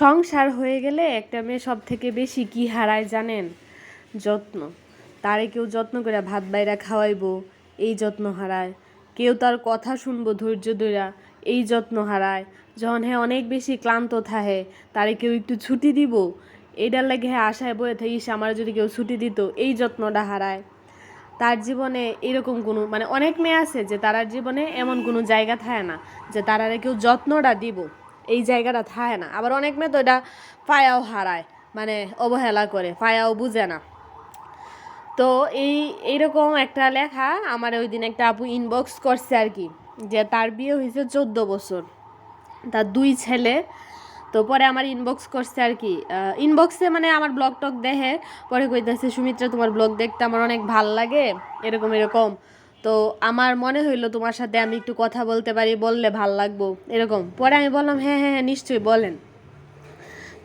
সংসার হয়ে গেলে একটা মেয়ে সব থেকে বেশি কি হারায় জানেন? যত্ন। তারে কেউ যত্ন করে ভাত বাইরা খাওয়াইবো, এই যত্ন হারায়। কেউ তার কথা শুনব ধৈর্য ধইরা, এই যত্ন হারায়। যখন হ্যাঁ অনেক বেশি ক্লান্ত থাহে তারে কেউ একটু ছুটি দিব? এইটার লাগে হ্যাঁ আশায় বয়ে থাকিস আমার যদি কেউ ছুটি দিত, এই যত্নটা হারায়। তার জীবনে এরকম কোনো মানে অনেক মেয়ে আছে যে তারার জীবনে এমন কোনো জায়গা থাকে না যে তারারে কেউ যত্নটা দিব। এই জায়গাটা থাকে না। আবার অনেক মেয়ে তো এটা পায়াও হারায় মানে অবহেলা করে, পায়াও বুঝে না। তো এই, এইরকম একটা লেখা আমার ওই দিন একটা আপু ইনবক্স করছে আর কি, যে তার বিয়ে হয়েছে চোদ্দ বছর, তার দুই ছেলে। তো পরে আমার ইনবক্স করছে আর কি ইনবক্সে মানে আমার ব্লগ টক দেখে পরে কইতেছে, সুমিত্রা, তোমার ব্লগ দেখতে আমার অনেক ভালো লাগে। এরকম এরকম। তো আমার মনে হইল তোমার সাথে আমি একটু কথা বলতে পারি, বললে ভালো লাগবো, এরকম। পরে আমি বললাম হ্যাঁ হ্যাঁ হ্যাঁ নিশ্চয়ই, বলেন।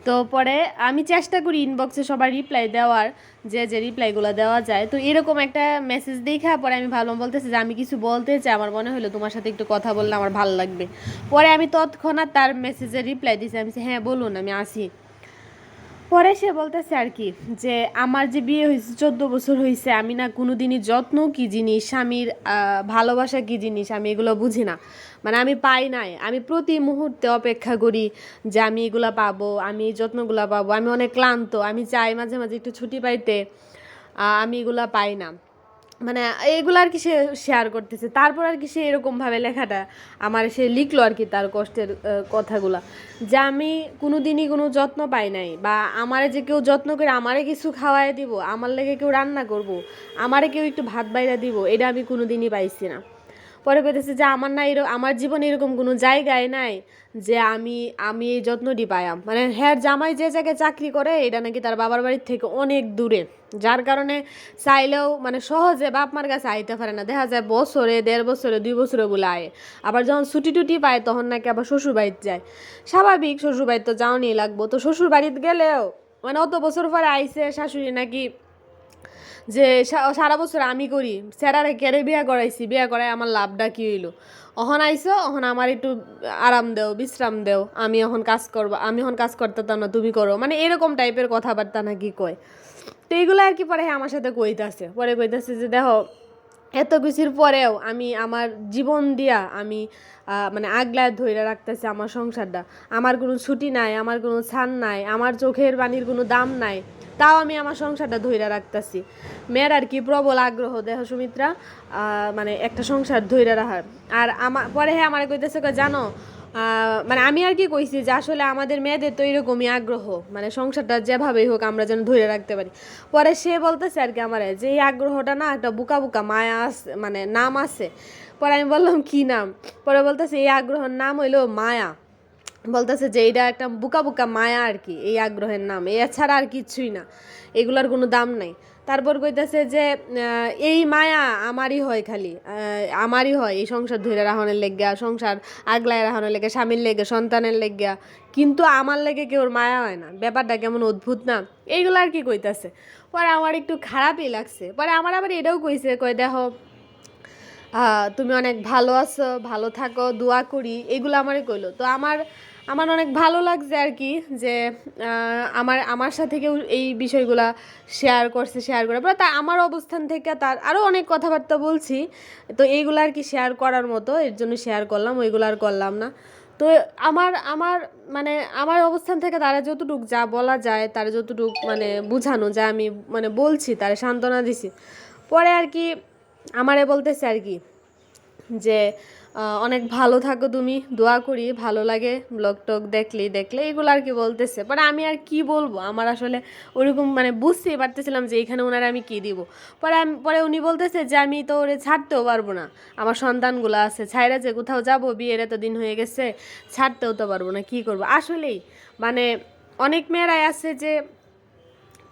তো পরে আমি চেষ্টা করি ইনবক্সে সবার রিপ্লাই দেওয়ার, যে যে রিপ্লাইগুলো দেওয়া যায়। তো এরকম একটা মেসেজ দেখা, পরে আমি ভালো বলতেছি যে, আমি কিছু বলতে চাই, আমার মনে হলো তোমার সাথে একটু কথা বললে আমার ভালো লাগবে। পরে আমি তৎক্ষণাৎ তার মেসেজের রিপ্লাই দিয়েছি আমি হ্যাঁ বলুন, আমি আসি। পরে সে বলতেছে আর কি যে, আমার যে বিয়ে হয়েছে, চোদ্দ বছর হয়েছে, আমি না কোনোদিনই যত্ন কি জিনিস, স্বামীর ভালোবাসা কি জিনিস, আমি এগুলো বুঝি না। মানে আমি পাই নাই। আমি প্রতি মুহূর্তে অপেক্ষা করি যে আমি এগুলা পাবো, আমি এই যত্নগুলা পাবো। আমি অনেক ক্লান্ত, আমি চাই মাঝে মাঝে একটু ছুটি পাইতে আমি এগুলা পাই না। মানে এগুলো আর কি সে শেয়ার করতেছে। তারপর আর কি সে এরকমভাবে লেখাটা আমার সে লিখলো আর কি তার কষ্টের কথাগুলা। যে আমি কোনো দিনই কোনো যত্ন পাই নাই বা আমারে যে কেউ যত্ন করে আমারে কিছু খাওয়াই দিব, আমার লেগে কেউ রান্না করব, আমারে কেউ একটু ভাত বাইরা দিব, এটা আমি কোনো দিনই পাইছি না। পরে কইতেছে যে আমার না এরকম আমার জীবনে এরকম কোনো জায়গায় নাই যে আমি আমি এই যত্নটি পায়াম মানে হ্যাঁ জামাই যে জায়গায় চাকরি করে, এটা নাকি তার বাবার বাড়ির থেকে অনেক দূরে। যার কারণে চাইলেও মানে সহজে বাপ মার কাছে আইতে পারে না। দেখা যায় বছরে, দেড় বছরে, দুই বছরে বলে আয়। আবার যখন ছুটি টুটি পায়, তখন নাকি আবার শ্বশুর বাড়িতে যায়। স্বাভাবিক শ্বশুর বাড়িতে তো যাওয়ানি লাগবো। তো শ্বশুর বাড়িতে গেলেও মানে অত বছর পরে আইসে শাশুড়ি নাকি যে সারা বছর আমি করি। স্যারারে কেড়ে বিয়া করাইছি, বিয়া করাই আমার লাভটা কি হইল? অহন আইসো অহন আমার একটু আরাম দেও, বিশ্রাম দেও। আমি এখন কাজ করব, আমি এখন কাজ করতে না, তুমি করো। মানে এরকম টাইপের কথাবার্তা নাকি কয়। তো এইগুলো আর কি পরে আমার সাথে কইতাছে। পরে কইতাছে যে, দেখো এত কিছুর পরেও আমি আমার জীবন দিয়া আমি মানে আগলায় ধইরা রাখতেছি আমার সংসারটা। আমার কোনো ছুটি নাই, আমার কোনো ছান নাই, আমার চোখের পানির কোনো দাম নাই, তাও আমি আমার সংসারটা ধইরা রাখতেছি। মেয়ের আর কি প্রবল আগ্রহ দেহ সুমিত্রা মানে একটা সংসার ধইরা রাখার। আর আমার পরে হ্যাঁ আমার কইতেছে জানো মানে আমি আর কি কইছি যে আসলে আমাদের মেয়েদের তো এরকমই আগ্রহ। মানে সংসারটা যেভাবেই হোক আমরা যেন ধরে রাখতে পারি। পরে সে বলতেছে আর কি আমার যে, এই আগ্রহটা না একটা বুকা বুকা মায়া আছে মানে নাম আছে। পরে আমি বললাম, কি নাম? পরে বলতেছে, এই আগ্রহের নাম হইল মায়া। বলতেছে যে এইটা একটা বুকা বুকা মায়া আর কি, এই আগ্রহের নাম। এছাড়া আর কিছুই না। এগুলার কোনো দাম নাই। তারপর কইতেছে যে এই মায়া আমারই হয় খালি আমারই হয়। এই সংসার ধরে রাহনের লেগিয়া, সংসার আগলায় রাহনের লেগে স্বামীর লেগে সন্তানের লেগিয়া। কিন্তু আমার লেগে কেউর মায়া হয় না? ব্যাপারটা কেমন অদ্ভুত না? এইগুলো আর কি কইতাছে। পরে আমার একটু খারাপই লাগছে। পরে আমার আবার এটাও কইছে কই দেখো তুমি অনেক ভালো আছো, ভালো থাকো, দোয়া করি। এগুলো আমারই কইলো। তো আমার আমার অনেক ভালো লাগছে আর কি যে আমার আমার সাথে কেউ এই বিষয়গুলা শেয়ার করছে শেয়ার করে। বা তা আমার অবস্থান থেকে তার আরও অনেক কথাবার্তা বলছি। তো এইগুলো আর কি শেয়ার করার মতো, এর জন্য শেয়ার করলাম, ওইগুলো আর করলাম না। তো আমার আমার মানে আমার অবস্থান থেকে তারা যতটুক যা বলা যায়, তারা যতটুক মানে বুঝানো যায় আমি মানে বলছি, তারা সান্ত্বনা দিছি। পরে আর কি আমারে বলতেছে আর কি যে অনেক ভালো থাকো তুমি, দোয়া করি, ভালো লাগে, ব্লগ টক দেখলি, দেখলে, এগুলো আর কি বলতেছে। পরে আমি আর কি বলব? আমার আসলে ওরকম মানে বুঝতেই পারতেছিলাম যে, এখানে ওনারা আমি কি দিব? পরে আমি, পরে উনি বলতেছে যে, আমি তো ওরে ছাড়তেও পারব না। আমার সন্তানগুলো আছে, ছাইরা যে কোথাও যাব, বিয়ের এত দিন হয়ে গেছে, ছাড়তেও তো পারব না, কি করব? আসলেই মানে অনেক মেয়েরাই আছে যে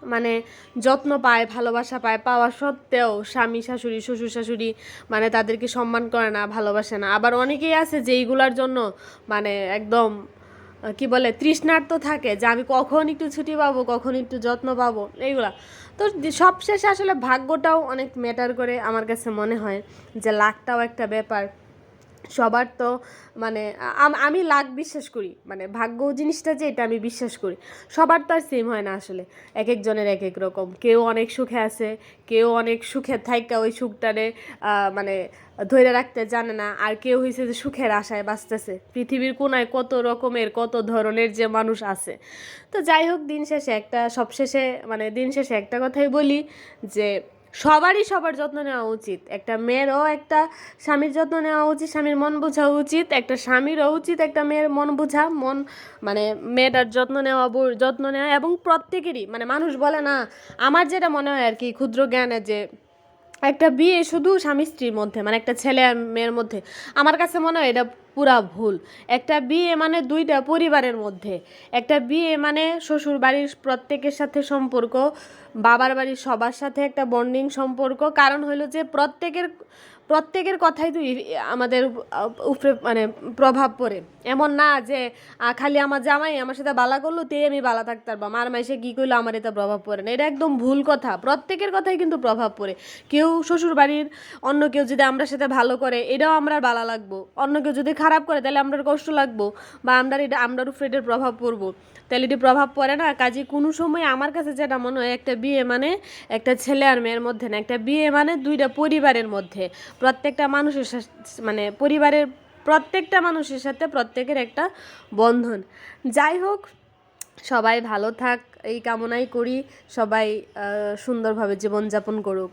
মানে যত্ন পায়, ভালোবাসা পায়, পাওয়া সত্ত্বেও স্বামী, শাশুড়ি, শ্বশুর, শাশুড়ি মানে তাদেরকে সম্মান করে না, ভালোবাসে না। আবার অনেকেই আছে যে এইগুলার জন্য মানে একদম কি বলে, তৃষ্ণার্ত থাকে যে আমি কখন একটু ছুটি পাবো, কখন একটু যত্ন পাবো, এইগুলা। তো সবশেষে আসলে ভাগ্যটাও অনেক ম্যাটার করে আমার কাছে মনে হয় যে লাখটাও একটা ব্যাপার। সবার তো মানে আমি লাখ বিশ্বাস করি। মানে ভাগ্য জিনিসটা যে, এটা আমি বিশ্বাস করি। সবার তো আর সেম হয় না আসলে। এক একজনের এক এক রকম। কেউ অনেক সুখে আছে, কেউ অনেক সুখে থাইকা ওই সুখটারে মানে ধরে রাখতে জানে না। আর কেউ হয়েছে যে, সুখের আশায় বাঁচতেছে। পৃথিবীর কোনায় কত রকমের, কত ধরনের যে মানুষ আছে। তো যাই হোক, দিন শেষে একটা, সবশেষে মানে দিন শেষে একটা কথাই বলি যে সবারই সবার যত্ন নেওয়া উচিত। একটা মেয়েরও একটা স্বামীর যত্ন নেওয়া উচিত, স্বামীর মন বোঝা উচিত, একটা স্বামীরও উচিত, একটা মেয়ের মন বোঝা, মন মানে মেয়েটার যত্ন নেওয়া যত্ন নেওয়া এবং প্রত্যেকেরই মানে মানুষ বলে না, আমার যেটা মনে হয় আর কি, ক্ষুদ্র জ্ঞানে যে একটা বিয়ে শুধু স্বামী স্ত্রীর মধ্যে মানে একটা ছেলে আর মেয়ের মধ্যে। আমার কাছে মনে হয় এটা পুরা ভুল। একটা বিয়ে মানে দুইটা পরিবারের মধ্যে। একটা বিয়ে মানে শ্বশুর বাড়ির প্রত্যেকের সাথে সম্পর্ক, বাবার বাড়ির সবার সাথে একটা বন্ডিং সম্পর্ক। কারণ হলো যে প্রত্যেকের প্রত্যেকের কথাই তো আমাদের উপরে মানে প্রভাব পড়ে। এমন না যে খালি আমার জামাই আমার সাথে বালা করল, তে আমি বালা থাকতে পারব আমার মাইসে কী করল, আমার এটা প্রভাব পড়ে না। এটা একদম ভুল কথা। প্রত্যেকের কথাই কিন্তু প্রভাব পড়ে। কেউ শ্বশুর বাড়ির, অন্য কেউ যদি আমরা সাথে ভালো করে, এটাও আমরা বালা লাগবো। অন্য কেউ যদি খারাপ করে, তাহলে আমরা কষ্ট লাগবো বা আমরা এটা আমরার উপরে এটার প্রভাব পড়ব। তাহলে এটি প্রভাব পড়ে না। কাজে কোনো সময় আমার কাছে যেটা মনে হয়, একটা বিয়ে মানে একটা ছেলে আর মেয়ের মধ্যে না, একটা বিয়ে মানে দুইটা পরিবারের মধ্যে। প্রত্যেকটা মানুষের মানে পরিবারের প্রত্যেকটা মানুষের সাথে প্রত্যেকের একটা বন্ধন। যাই হোক, সবাই ভালো থাক, এই কামনাই করি। সবাই সুন্দরভাবে জীবনযাপন করুক।